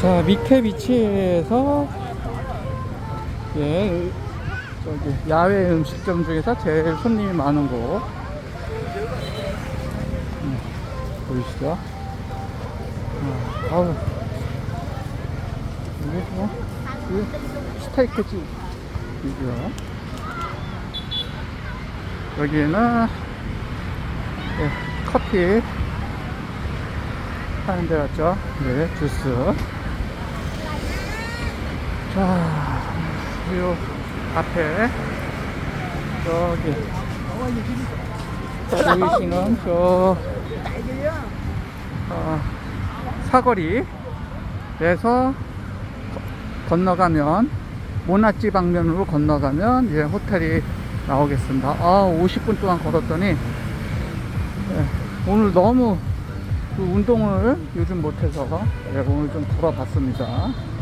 자, 미케 비치에서 예, 저기 야외 음식점 중에서 제일 손님이 많은 곳 음, 보이시죠? 아, 아우 이게 뭐 이게 스테이크 집 이고요. 여기는 예, 커피 하는 데 같죠? 네, 주스. 자, 요 앞에 저기 보이시는 저 어, 사거리에서 건너가면 모나찌 방면으로 건너가면 이제 호텔이 나오겠습니다. 아, 50분 동안 걸었더니 예, 오늘 너무 그 운동을 요즘 못해서 예, 오늘 좀 걸어봤습니다.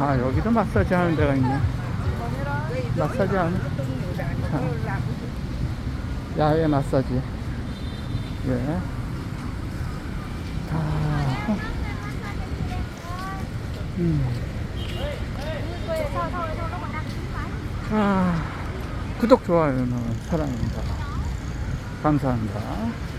아, 아, 여기도 마사지 하는 데가 있네. 마사지 하는 자, 야외 마사지. 예. 아, 음. 아, 구독, 좋아요는 사랑입니다. 감사합니다.